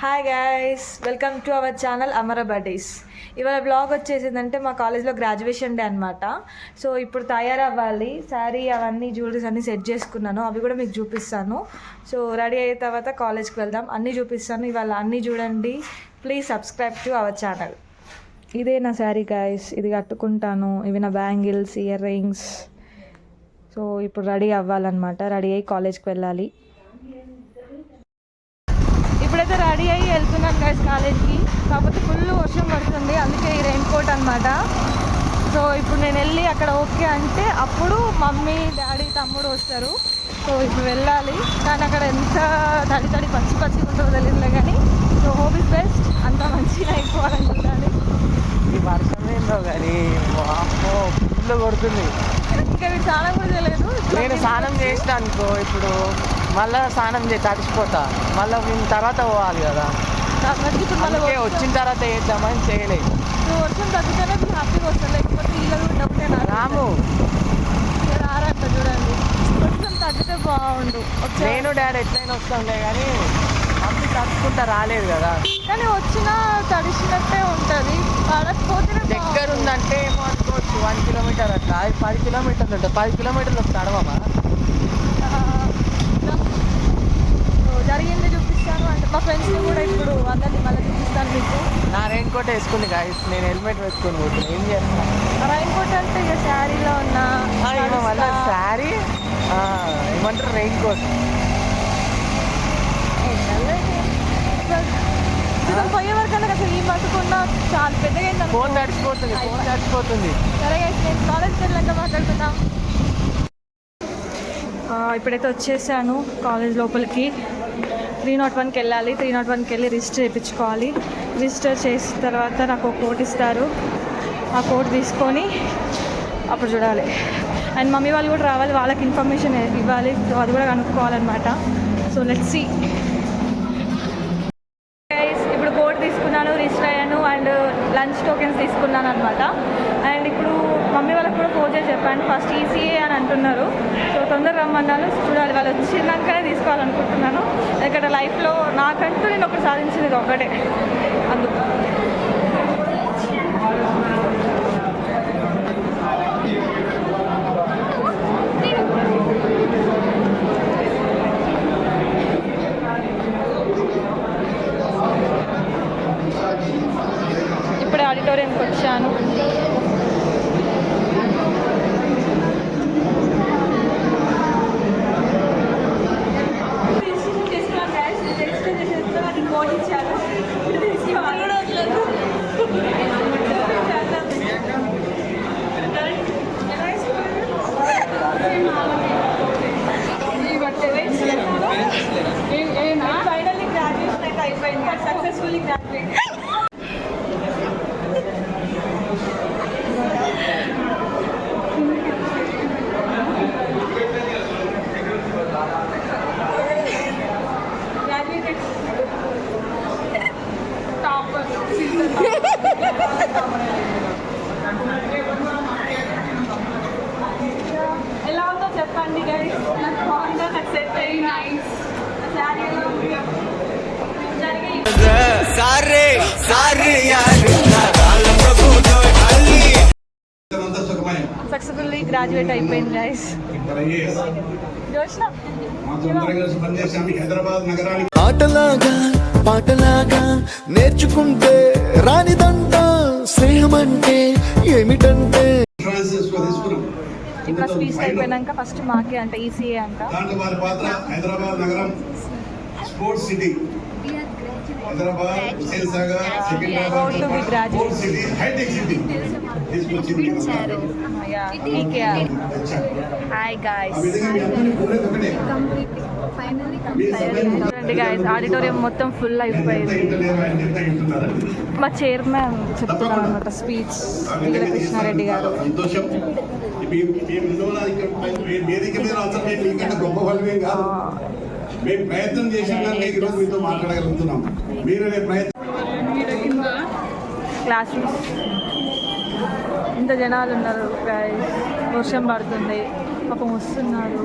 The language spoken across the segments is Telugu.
Hi guys welcome to our channel Amara buddies ఇవాళ బ్లాగ్ వచ్చేసిందంటే మా కాలేజ్లో గ్రాడ్యుయేషన్ డే అనమాట సో ఇప్పుడు తయారవ్వాలి. శారీ అవన్నీ జ్యువెలరీస్ అన్నీ సెట్ చేసుకున్నాను. అవి కూడా మీకు చూపిస్తాను. సో రెడీ అయిన తర్వాత కాలేజ్కి వెళ్దాం. అన్నీ చూపిస్తాను. ఇవాళ అన్నీ చూడండి. Please subscribe to our channel ఇదే నా శారీ గాయస్ ఇది కట్టుకుంటాను. ఇవి నా బ్యాంగిల్స్ ఇయర్ రింగ్స్ సో ఇప్పుడు రెడీ అవ్వాలన్నమాట. రెడీ అయ్యి కాలేజ్కి వెళ్ళాలి. ఇప్పుడైతే రెడీ అయ్యి వెళ్తున్నాం గైస్ కాలేజ్కి కాకపోతే ఫుల్ వర్షం పడుతుంది. అందుకే ఈ రెయిన్ కోట్ అనమాట సో ఇప్పుడు నేను వెళ్ళి అక్కడ ఓకే అంటే అప్పుడు మమ్మీ డాడీ తమ్ముడు వస్తారు. సో ఇప్పుడు వెళ్ళాలి. కానీ అక్కడ ఎంత తడి తడి పచ్చి పచ్చి ఉంటుందో తెలియదులే కానీ సో హోప్ ఇస్ బెస్ట్ అంతా మంచిగా అయిపోవాలనుకుంటాను. ఈ వర్షం ఏందో కానీ ఫుల్ కొడుతుంది. ఇంకా మీరు చాలా కూడా తెలియదు నేను స్నానం చేసిన అనుకో ఇప్పుడు మళ్ళా స్నానం చేసి తడిచిపోతా మళ్ళీ మేము తర్వాత పోవాలి కదా. అందుకే వచ్చిన తర్వాత చేద్దామని చేయలేదు. సో వర్షం తగ్గితేనే మీరు హ్యాపీగా వస్తారు లేకపోతే ఇల్లు ఉండకపోతే రాము. రారంట చూడండి. తగ్గితే బాగుండు. నేను డాడీ ఎట్లయినా వస్తాంలే కానీ మమ్మీ తడుచుకుంటా రాలేదు కదా. కానీ వచ్చినా తడిసినట్టే ఉంటుంది. పడకపోతే దగ్గర ఉందంటే ఏమో అనుకోవచ్చు. వన్ కిలోమీటర్ అట్లా. అది పది కిలోమీటర్లు ఉంటుంది పది కిలోమీటర్లు తడవమా? జరిగింది చూపిస్తాను. అంటే మా ఫ్రెండ్స్ని కూడా ఇప్పుడు అందరినీ మళ్ళీ చూపిస్తాను మీకు. నా రెయిన్ కోట్ వేసుకుంది గాయస్ నేను హెల్మెట్ వేసుకొని పోతున్నా. ఏం చేస్తాను రైన్ కోట్ అంటే ఇక శారీలో ఉన్న మళ్ళీ. శారీ? ఏమంటారు? రెయిన్ కోట్ పోయే వరకన్నా అసలు ఈ మటుకున్న చాలా. పెద్దగా. ఫోన్ తడిచిపోతుంది ఫోన్ తడిచిపోతుంది సరే నేను కాలేజ్కి వెళ్ళాక మాట్లాడుకుందాం. ఆ, ఇప్పుడైతే వచ్చేసాను కాలేజ్ లోపలికి. త్రీ నాట్ వన్కి వెళ్ళాలి త్రీ నాట్ వన్కి వెళ్ళి రిజిస్టర్ చేయించుకోవాలి. రిజిస్టర్ చేసిన తర్వాత నాకు ఒక కోట్ ఇస్తారు. ఆ కోట్ తీసుకొని అప్పుడు చూడాలి. అండ్ మమ్మీ వాళ్ళు కూడా రావాలి వాళ్ళకి ఇన్ఫర్మేషన్ ఇవ్వాలి సో అది కూడా కనుక్కోవాలన్నమాట. So let's see successfully graduate అయిపోయింది గైస్ ఆటలాగా పాటలాగా నేర్చుకుంటే రానిదంట స్నేహం అంటే ఏమిటంటే? ఫ్రాన్సిస్లో తీసుకున్నాం. ఇప్పుడు స్పీచ్ అయిపోయినాక ఫస్ట్ మాకే అంట ఈసీఏ అంట. వారి పాత్ర హైదరాబాద్ నగరం sports city. Hyderabad Secunderabad hitech city తీసుకొచ్చింది హాయ్ గాయస్ చూడండి గాయస్ ఆడిటోరియం మొత్తం ఫుల్ అయిపోయింది. మా చైర్మన్ చెప్తున్నారు అనమాట స్పీచ్ వీర కృష్ణారెడ్డి గారు. మేము ప్రయత్నం చేసాం కానీ మీకు ఈరోజు మీతో మాట్లాడగలుగుతున్నాం. క్లాస్ ఇంత జనాలు ఉన్నారు వర్షం పడుతుంది. పాపం వస్తున్నారు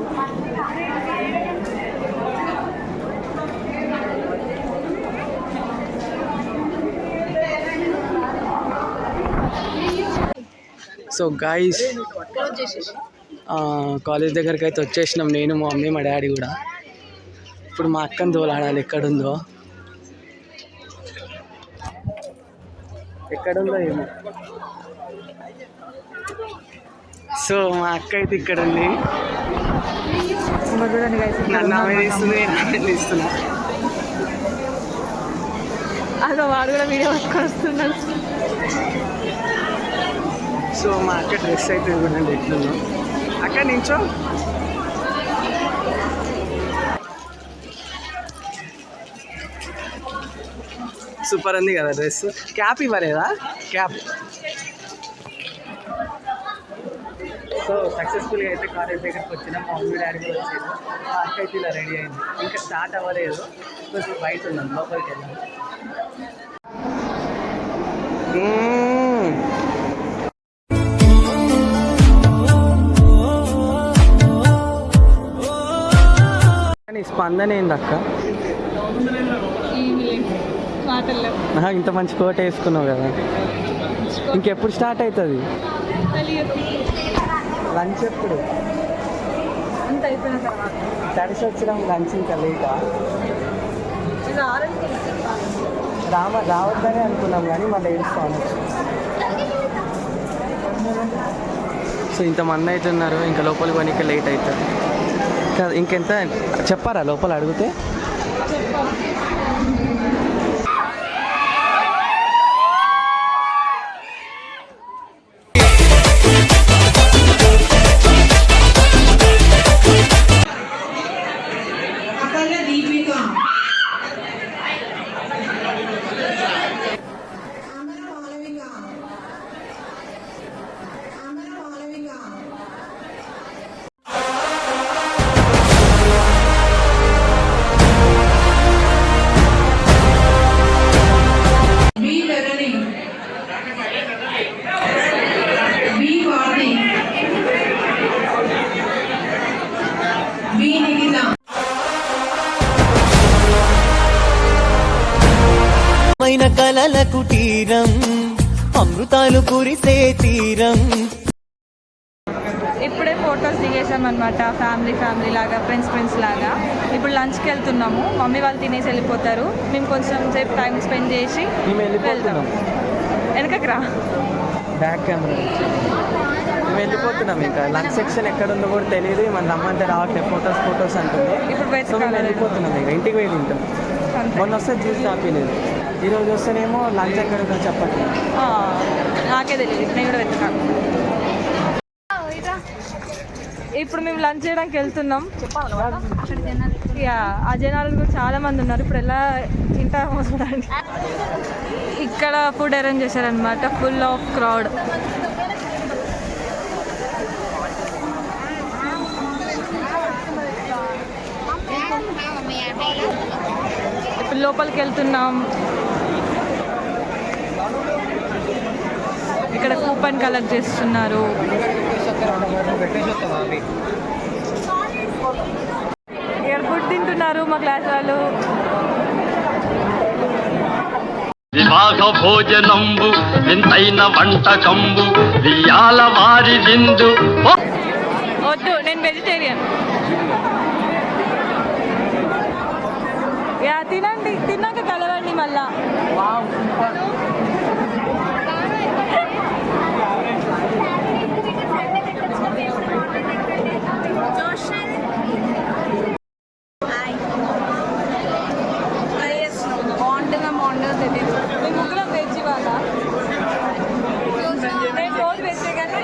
సో గాయస్ కాలేజ్ దగ్గరికి అయితే వచ్చేసినాం. నేను మా మమ్మీ మా డాడీ కూడా. ఇప్పుడు మా అక్కని తోలాడాలి. ఎక్కడుందో. ఎక్కడుందో ఏమో. సో మా అక్క అయితే ఇక్కడ ఉంది నన్ను ఆమె ఉన్నాం. తీస్తుంది నేను ఆమె తీస్తున్నా. అదో వాడు కూడా వీడియో పట్టుకొని వస్తున్నాడు. సో మా అక్క డ్రెస్ అయితే చూడండి ఎట్లుందో అక్క నించో సూపర్ ఉంది కదా డ్రెస్. క్యాప్ ఇవ్వలేదా? క్యాప్. సో సక్సెస్ఫుల్గా అయితే కాలేజ్ దగ్గరికి వచ్చిన మా మమ్మీ డాడీ కూడా వచ్చారు. మా అక్క అయితే ఇలా రెడీ అయింది. ఇంకా స్టార్ట్ అవ్వలేదు. కొంచెం బయట ఉన్నాం లోపలికి వెళ్ళాము కానీ స్పందన ఏంది అక్క మాటల్లో. ఇంత మంచి కోట్ వేసుకున్నావు కదా. ఇంకెప్పుడు స్టార్ట్ అవుతుంది? లంచ్ ఎప్పుడు? అంత అయిపోయిన తర్వాత. తడిసి వచ్చినాం లంచ్ ఇంకా లేటా? రామ రావద్దని అనుకున్నాం కానీ మళ్ళీ ఏడుస్తాను. సో ఇంతమంది అయితే ఉన్నారు ఇంకా లోపలికి పోనీకి లేట్ అవుతుంది. కదా ఇంకెంత? చెప్పారా? లోపల అడిగితే? మైన కలలకు తీరం అమృతాలు కురిసే తీరం. ఇప్పుడే ఫొటోస్ దిగేసాం అనమాట ఫ్యామిలీ ఫ్యామిలీ లాగా ఫ్రెండ్స్ ఫ్రెండ్స్ లాగా. ఇప్పుడు లంచ్కి వెళ్తున్నాము. మమ్మీ వాళ్ళు తినేసి వెళ్ళిపోతారు. మేము కొంచెం సేపు టైం స్పెండ్ చేసి మేము వెళ్తాం వెనకకి రా. బ్యాక్ కెమెరా వెళ్ళిపోతున్నాం ఇంకా. లంచ్ సెక్షన్ ఎక్కడ ఉందో కూడా తెలియదు మన రమ్మంటే రావట్లేదు ఫొటోస్ ఫొటోస్ అంటుంది. ఇప్పుడు వెళ్ళిపోతున్నాం ఇక. ఇంటికి తింటాం. అంతే. మొన్న వస్తే జ్యూస్ ఆపలేదు ఈరోజు వస్తేనేమో లంచ్ ఎక్కడ చెప్పండి. నాకే తెలియదు నేను కూడా వెతకాను ఇప్పుడు మేము లంచ్ చేయడానికి వెళ్తున్నాం. యా ఆ జనాలు కూడా చాలా మంది ఉన్నారు. ఇప్పుడు ఎలా తింటామో చూడండి ఇక్కడ ఫుడ్ అరేంజ్ చేశారనమాట ఫుల్ ఆఫ్ క్రౌడ్ ఇప్పుడు లోపలికి వెళ్తున్నాం. ఇక్కడ కూపన్ కలెక్ట్ చేస్తున్నారు. ఇక్కడ ఫుడ్ తింటున్నారు మా క్లాస్ వాళ్ళు? వివాహ భోజనంబు వింతైన వంటకంబు వియాల వారి విందు! వద్దు నేను వెజిటేరియన్ యా తినండి తిన్నాక కలవండి మళ్ళా బాగుంటుందా బాగుంటుందో తెలియదు మీ ముగ్గురం వెజ్ వాళ్ళ నేను రోజు వెజ్ కానీ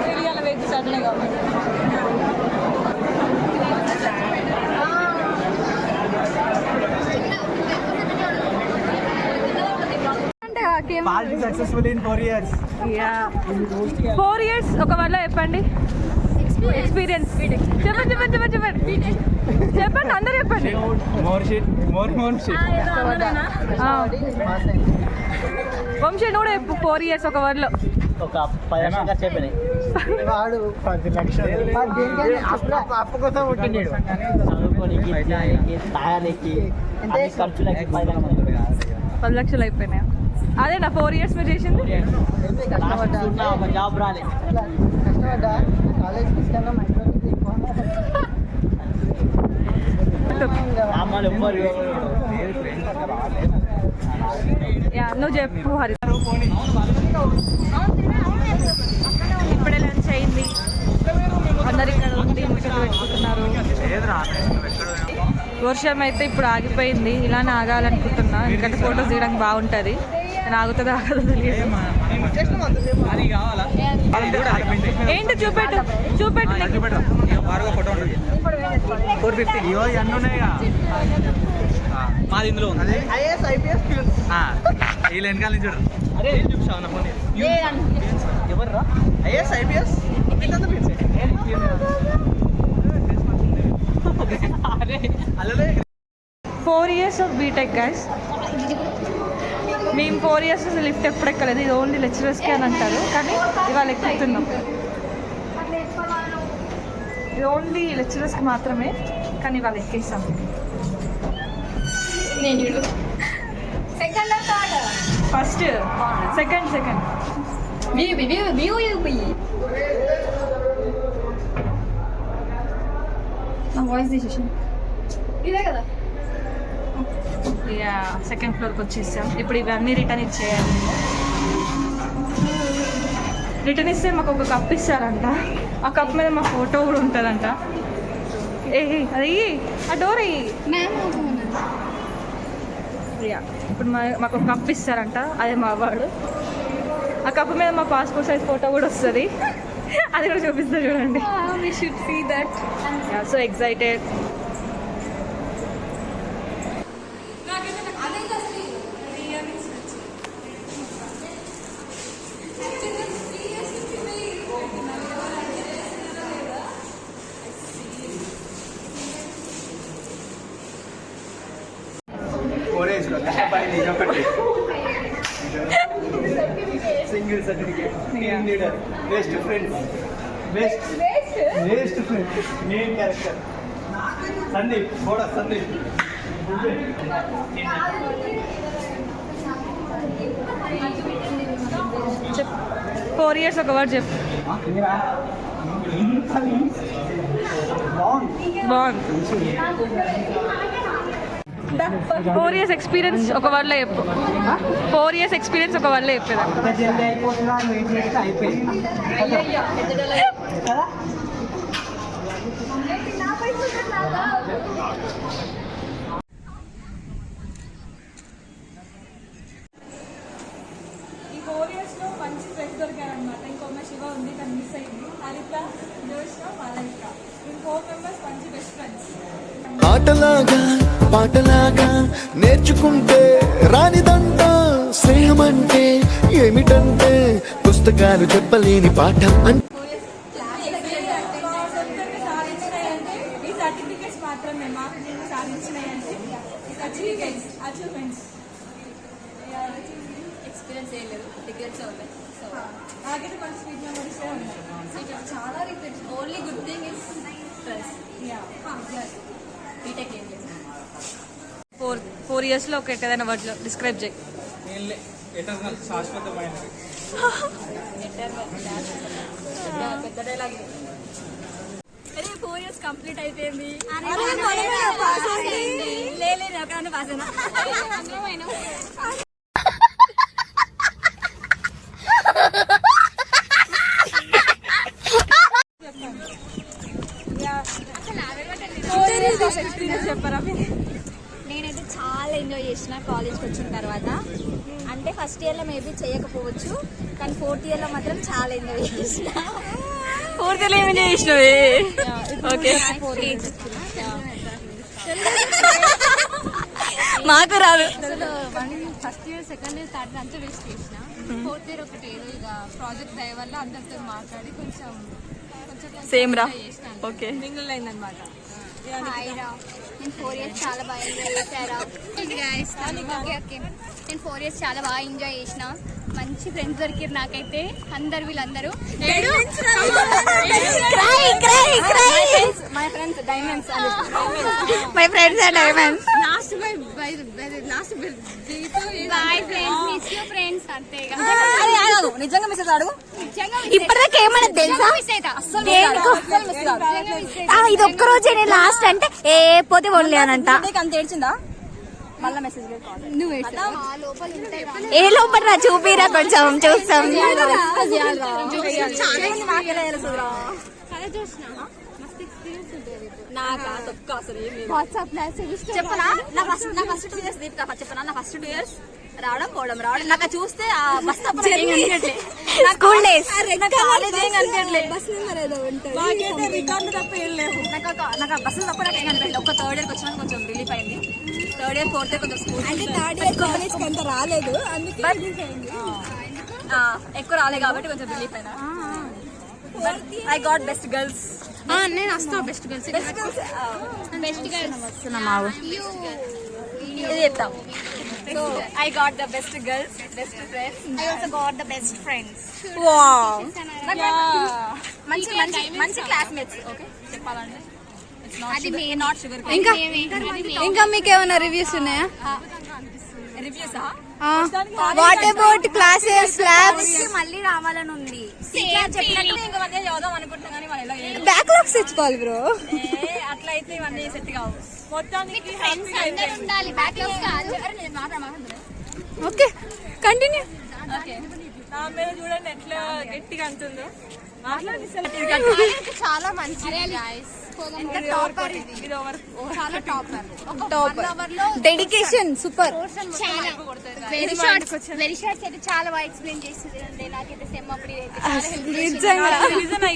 బిర్యానీ వెజ్ సడన్గా కాబట్టి successful in four years four years ఒక వల్ల చెప్పండి. ఎక్స్పీరియన్స్ చెప్పండి చెప్పండి చెప్పండి చెప్పండి. చెప్పండి అందరు చెప్పండి. More sheet more more sheet ఆ. వంశీ కూడా చెప్పు ఫోర్ ఇయర్స్ ఒక వరలో. ఒక పది లక్షలు ఖర్చు అయిపోయినాయి. వాడు పది లక్షలు. అప్పు కోసం పుట్టినాడు చదువుకోనికి తాగడానికి ఖర్చులకి పది లక్షలు అయిపోయినాయి? అదే నా ఫోర్ ఇయర్స్ మీరు చేసింది? కష్టపడ్డా? ఒక జాబ్ రాలే. కష్టపడ్డా? కాలేజ్ తీసుకున్నా మైక్రో అమ్మాయిలు ఎవ్వరు యా నువ్వు చెప్పు హరి. ఇప్పుడే లంచ్ అయింది. అందరు ఇక్కడ పెట్టుకుంటున్నారు. వర్షం అయితే ఇప్పుడు ఆగిపోయింది. ఇలానే ఆగాలనుకుంటున్నా. ఎందుకంటే ఫొటోస్ తీయడానికి బాగుంటుంది. ఆగుతుందో ఏంటి చూపెట్టు చూపెట్టు ఫోర్ ఫిఫ్టీ అన్నీ ఉన్నాయిగా మాది ఇందులో ఉంది ఐఏఎస్ ఐపీఎస్ వీళ్ళు వెనకాల నుంచి చూడరు అరే చూసావు నా ఫోన్ ఎవర్రా IAS IPS four years of BTech guys మేము ఫోర్ ఇయర్స్ లిఫ్ట్ ఎప్పుడు ఎక్కలేదు ఇది ఓన్లీ లెక్చరర్స్కి అని అంటారు. కానీ ఇవాళ ఎక్కుతున్నాం. ఇది ఓన్లీ లెక్చరర్స్కి మాత్రమే కానీ ఇవాళ ఎక్కేసాం. Second third first second second నా వాయిస్ తీసేసి ఇదే కదా. ఇక సెకండ్ ఫ్లోర్కి వచ్చేసాం. ఇప్పుడు ఇవన్నీ రిటర్న్ ఇచ్చేయాలి. రిటర్న్ ఇస్తే మాకు ఒక కప్ ఇస్తారంట. ఆ కప్ మీద మా ఫోటో కూడా ఉంటుందంట. ఏ అది ఆ డోర్ ఇప్పుడు మా మాకు ఒక కప్ ఇస్తారంట. అదే మా వాడు. ఆ కప్ మీద మా పాస్పోర్ట్ సైజ్ ఫోటో కూడా వస్తుంది. అది కూడా చూపిస్తా చూడండి. See so excited team leader best friends best best friend main character Sandeep కూడా సందీప్ చెప్ ఫోర్ ఇయర్స్ ఒక వర్డ్ చెప్పు బాగుంది ఫోర్ ఇయర్స్ ఎక్స్పీరియన్స్ ఒక వర్డ్లో చెప్పు. ఫోర్ ఇయర్స్ ఎక్స్పీరియన్స్ ఒక వర్డ్లో చెప్పేదా ఎంత జల్దీ అయిపోతుందా అని వెయిట్ చేస్తే అయిపోయింది కదా ఈ ఫోర్ ఇయర్స్లో మంచి ఫ్రెండ్స్ దొరికారు అనమాట ఇంకో అమ్మాయి శివ ఉంది తను మిస్ అయింది. హరిత జోష్న మలైక. ఈ ఫోర్ మెంబర్స్ మంచి బెస్ట్ ఫ్రెండ్స్ ఆటలాగా పాటలాగా నేర్చుకుంటే రానిదంట. స్నేహం అంటే ఏమిటంటే పుస్తకాలు చెప్పలేని పాఠం అంటే సాధించినాయంటే ఈ సర్టిఫికేట్స్ మాత్రమే మాకు నేను సాధించినాయంటే ఈ సర్టిఫికేట్స్ అచీవ్మెంట్స్ ఎక్స్పీరియన్స్ ఏం లేదు రిగ్రెట్స్ ఉన్నాయి సో నాకైతే మంచి స్వీట్ మెమరీసే ఉన్నాయి చాలా regrets only good thing is friends BTech ఏం లేదు ఫోర్ ఫోర్ ఇయర్స్లో ఒక ఏదైనా వర్డ్లో డిస్క్రైబ్ చేయి. అరే ఫోర్ ఇయర్స్ కంప్లీట్ అయిపోయింది. లేదు ఎక్కడన్నా పాస్ అయినా ఎక్స్పీరియన్స్ చెప్పరా నేనైతే చాలా ఎంజాయ్ చేసిన కాలేజ్కి వచ్చిన తర్వాత అంటే ఫస్ట్ ఇయర్లో మేబీ చేయకపోవచ్చు కానీ ఫోర్త్ ఇయర్లో మాత్రం చాలా ఎంజాయ్ చేసిన. ఫోర్త్ ఇయర్ ఏమి చేసినవి? ఓకే మాకు రాదు. First year second year third అంతా వేస్ట్ చేసిన. ఫోర్త్ ఇయర్ ఒకటి ఏదో ఇక ప్రాజెక్ట్ దయ వల్ల అందరితో మాట్లాడి కొంచెం కొంచెం సేమ్ రా. ఓకే మింగిల్ అయిందనమాట నేను ఫోర్ ఇయర్స్ చాలా బాగా ఎంజాయ్ చేశారా ఓకే ఓకే నేను ఫోర్ ఇయర్స్ చాలా బాగా ఎంజాయ్ చేసిన. మంచి ఫ్రెండ్స్ దొరికారు నాకైతే అందరు వీళ్ళందరూ. My friends diamonds my friends diamonds last bye bye last bye friends miss you friends అంతే నిజంగా మెసేజ్ అడుగు ఇప్పటిదాకా ఏమన్నా తెలుసా? ఇది ఒక్క రోజే నేను లాస్ట్ అంటే ఏ పోతే అంత ఏడ్చిందా? మళ్ళీ మెసేజ్ నువ్వు ఏ లోపల రా చూపిరా కొంచెం చూస్తాం. చెప్పనా? నా ఫస్ట్ నా ఫస్ట్ టూ ఇయర్స్ దీప్తా చెప్పనా? నా ఫస్ట్ టూ ఇయర్స్ రావడం పోవడం రావడం. నాకు చూస్తే ఆ బస్ తప్ప నాకు ఏం ఒక- నాకు ఆ బస్సు తప్ప నాకు ఏం కనిపించలేదు ఒక థర్డ్ ఇయర్కి వచ్చినాక కొంచెం రిలీఫ్ అయింది. థర్డ్ ఇయర్ ఫోర్త్ ఇయర్ కొంచెం స్కూల్ అంటే థర్డ్ ఇయర్ కాలేజ్ అంత రాలేదు. ఎక్కువ రాలేదు కాబట్టి కొంచెం రిలీఫ్ అయినా. ఐ గాట్ బెస్ట్ గర్ల్స్ నేను వస్తా best girls best girls best girls ఇది చెప్తాం. So I got the best girls best friends I also got the best friends మంచి మంచి మంచి క్లాస్మేట్స్ ఓకే చెప్పాలంటే. ఇంకా ఇంకా మీకు ఏమైనా రివ్యూస్ ఉన్నాయా? వాట్ అబౌట్ క్లాసెస్ ల్యాబ్స్ మళ్ళీ రావాలని ఉంది. బ్యాక్లాగ్స్ తెచ్చుకోవాలి బ్రో. ఏ, అట్లా అయితే ఇవన్నీ సెట్ కావు. మీకు ఫ్రెండ్స్ అందరూ ఉండాలి. బ్యాక్లాగ్స్ కాదు అరే నేను మాత్రం ఓకే కంటిన్యూ ఓకే. నా మీద చూడండి ఎట్లా గట్టిగా అంటుందో. చాలా మంచిది guys. ఎంత టాపర్ ఇది? చాలా టాపర్ ఒక వన్ అవర్లో డెడికేషన్ సూపర్ చాలా వెరీ షార్ట్స్ వెరీ షార్ట్స్ అయితే చాలా బాగా ఎక్స్ప్లెయిన్ చేస్తుంది అంటే నాకైతే సెమ్ అప్పుడు ఇదైతే చాలా help చేసింది. నిజంగా.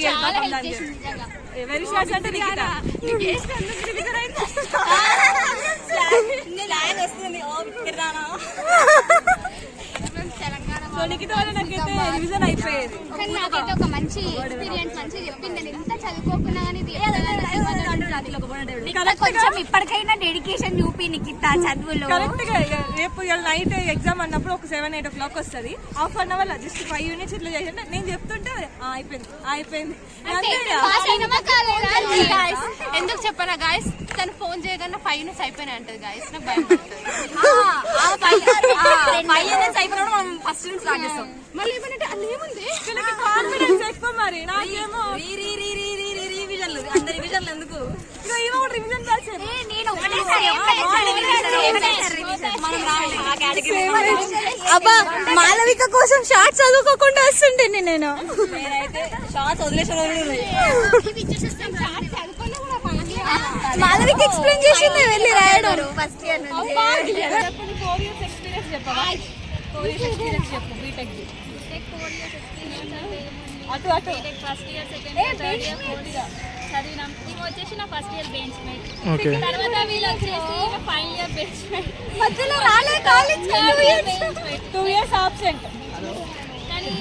చాలా హెల్ప్ చేసింది నిజంగా. వెరీ షార్ట్స్ అంటే వస్తుంది. సో నిఖిత వల్ల నాకైతే రివిజన్ అయిపోయేది. కానీ నాకైతే ఒక మంచి ఎక్స్పీరియన్స్ మంచి చెప్పింది. నేను కానీ ఇది నిఖిత కొంచెం ఇప్పటికైనా డెడికేషన్ చూపి నిఖిత చదువులో. కరెక్ట్గా ఇక రేపు ఇవాళ నైట్ ఎగ్జామ్ అన్నప్పుడు ఒక సెవెన్ ఎయిట్ ఓ క్లాక్ వస్తుంది half an hour just five units ఇట్లా చేసి నేను చెప్తుంటే ఆ, అయిపోయింది. ఆ, అయిపోయింది? ఎందుకు చెప్పరా గాయస్ తను ఫోన్ చేయగానే ఫైవ్ యూనిట్స్ అయిపోయినాయి అంటది గాయస్ నాకు భయం అయిపోయినప్పుడు మనం ఫస్ట్ నుంచి స్టార్ట్ చేస్తాం మళ్ళీ ఏమనంటే అల్ల ఏముంది? వీళ్ళకి కాన్ఫిడెన్స్ ఎక్కువ మరి. నాకేమో రీ రీ రీ రీ రీ రీ రివిజన్లు అందరి రివిజన్లు ఎందుకు? ఇక ఈమె కూడా రివిజన్ బ్యాచ్ ఏ, నేను ఒకటేసారి ఒకటేసారి revision, ఒకటేసారి revision. మనం రావాలి ఆ కేటగిరీ అబ్బా మాలవిక కోసం షార్ట్ చదువుకోకుండా వస్తుంటే నేను. నేనైతే షార్ట్స్ వదిలేసిన. మాలవిక ఎక్స్ప్లెయిన్ చేసింది వెళ్ళి రాయడం. ఫస్ట్ ఇయర్ నుంచి అటు అటు first year second year third year fourth year చదివినాం వచ్చేసి నా ఫస్ట్ ఇయర్ బెంచ్ మేట్ తర్వాత వీళ్ళు వచ్చేసి ఫైనల్ ఇయర్ బెంచ్ మేట్ మధ్యలో రాలే కాలేజ్ టూ ఇయర్స్ ఆబ్సెంట్ కానీ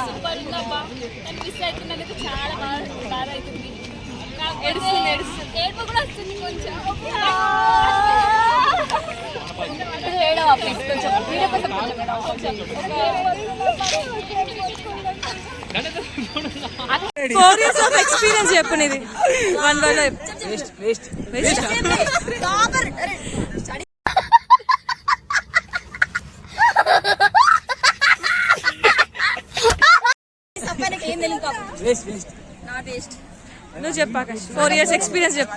సూపర్ ఉందబ్బా కానీ మిస్ అవుతున్నందుకు చాలా బాగా బాధ అవుతుంది ఏడుస్తుంది ఏడుస్తుంది. ఏడుపు కూడా వస్తుంది కొంచెం. ఫోర్ ఇయర్స్ ఆఫ్ ఎక్స్పీరియన్స్ చెప్పు ఇది వన్ వన్ వేస్ట్ వేస్ట్ నువ్వు చెప్పాక ఫోర్ ఇయర్స్ ఎక్స్పీరియన్స్ చెప్పు.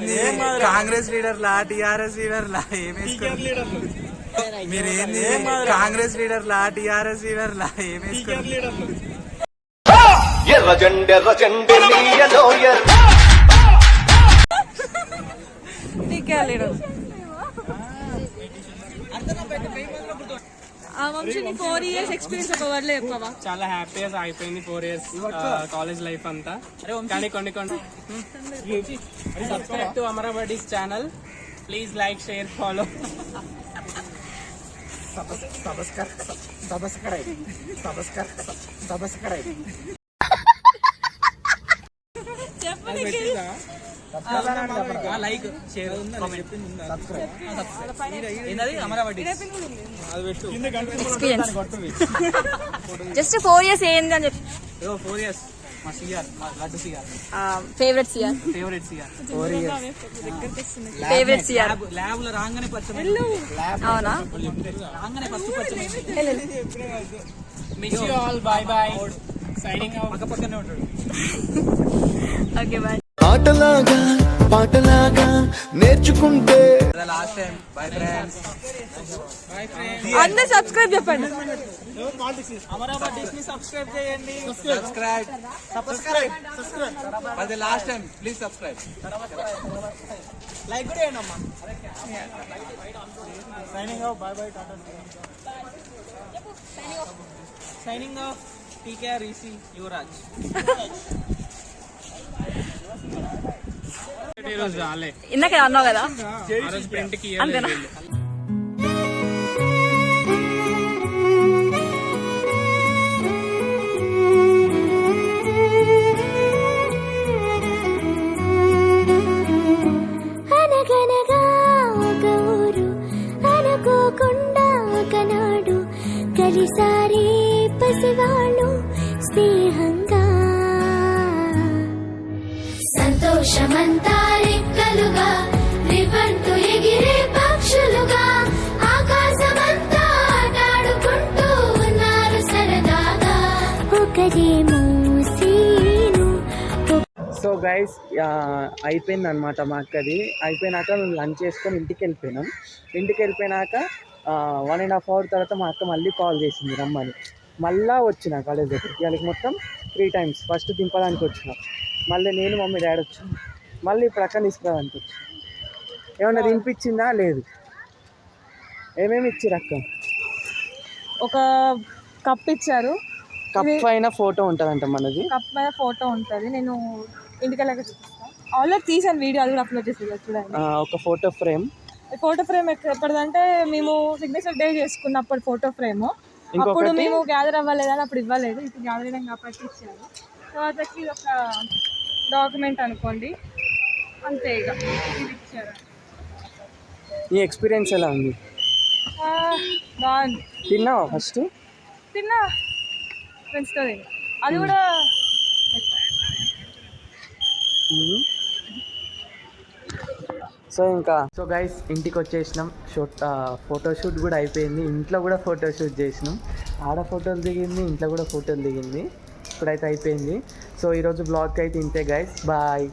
మీరేంది కాంగ్రెస్ లీడర్ లా టిఆర్ఎస్ లీడర్ లా ఏమేసుకోరు మీరేంది? కాంగ్రెస్ లీడర్ లా టిఆర్ఎస్ లీడర్. లా ఆ వంశీ ఫోర్ ఇయర్స్ ఎక్స్పీరియన్స్ ఒక వర్డ్లో చెప్పవా? చాలా హ్యాపీగా సాగిపోయింది ఫోర్ ఇయర్స్ కాలేజ్ లైఫ్ అంతా. కానీ కొన్ని కొన్ని subscribe to అమరాబడీస్ channel please like share follow just four years ఏంది అని చెప్పి. ఫోర్ ఇయర్స్ మా సిఆర్ మా laddu CR. Favourite CR. Favourite CR. Favourite CR. ల్యాబ్లో రాగానే పచ్చడి అవునా? రాగానే ఫస్ట్ పచ్చడి miss you all bye bye signing పక్క పక్కనే ఉంటాడు. ఓకే బాయ్ ఆటలాగా పాటలాగా నేర్చుకుంటే లాస్ట్ టైం బై ఫ్రెండ్స్ అందరు సబ్స్క్రైబ్ చెప్పండి. అమరాబాద్ డిస్ని సబ్స్క్రైబ్ చేయండి సబ్స్క్రైబ్ సబ్స్క్రైబ్ అది last time please subscribe like కూడా చేయండి అమ్మా సైనింగ్ ఆఫ్ బాయ్ బాయ్ టాటా సైనింగ్ ఆఫ్ టీకే రీసీ యువరాజ్ ఇందాక అన్నావు కదా? అంతేనా? సో గైస్ అయిపోయింది అనమాట మా అక్కది. అయిపోయినాక మేము లంచ్ చేసుకొని ఇంటికి వెళ్ళిపోయినాం. ఇంటికి వెళ్ళిపోయినాక వన్ అండ్ హాఫ్ అవర్ తర్వాత మా అక్క మళ్ళీ కాల్ చేసింది రమ్మని. మళ్ళా వచ్చిన కాలేజ్ దగ్గరికి. వాళ్ళకి మొత్తం త్రీ టైమ్స్ ఫస్ట్ దింపడానికి వచ్చిన. మళ్ళీ నేను మమ్మీ డాడీ వచ్చాను. మళ్ళీ ఇప్పుడు అక్క తీసుకురావడానికి వచ్చిన. ఏమన్నా తినిపించిందా? లేదు. ఏమేమి ఇచ్చిర్రు అక్క? ఒక కప్ ఇచ్చారు. కప్ పైన ఫోటో ఉంటుందంట మనది. కప్ మీద ఫోటో ఉంటుంది. నేను ఇంటికెళ్ళాక చూపిస్తాను ఆల్రెడీ తీసాను వీడియో అది కూడా అప్లోడ్ చేసి చూడండి. ఒక ఫోటో ఫ్రేమ్ ఫోటో ఫ్రేమ్ ఎప్పటిదంటే మేము సిగ్నేచర్ డే చేసుకున్నప్పుడు ఫోటో ఫ్రేమ్ అప్పుడు మేము గ్యాదర్ అవ్వలేదని అప్పుడు ఇవ్వలేదు ఇప్పుడు గ్యాదర్ అయ్యాం కాబట్టి ఇచ్చారు. తర్వాతకి ఇది ఒక డాక్యుమెంట్ అనుకోండి. అంతే ఇక ఇది ఇచ్చారు. నీ ఎక్స్పీరియన్స్ ఎలా ఉంది? బాగుంది. తిన్నావా ఫస్ట్ తిన్నా. ఫ్రెండ్స్తో తిన్నా. అది కూడా సో ఇంకా సో గైస్ ఇంటికి వచ్చేసినాం. షూట్ ఫోటోషూట్ కూడా అయిపోయింది. ఇంట్లో కూడా ఫోటోషూట్ చేసినాం. ఆడ ఫోటోలు దిగింది ఇంట్లో కూడా ఫోటోలు దిగింది. ఇప్పుడైతే అయిపోయింది. సో ఈరోజు బ్లాగ్ అయితే ఇంతే గైస్ బాయ్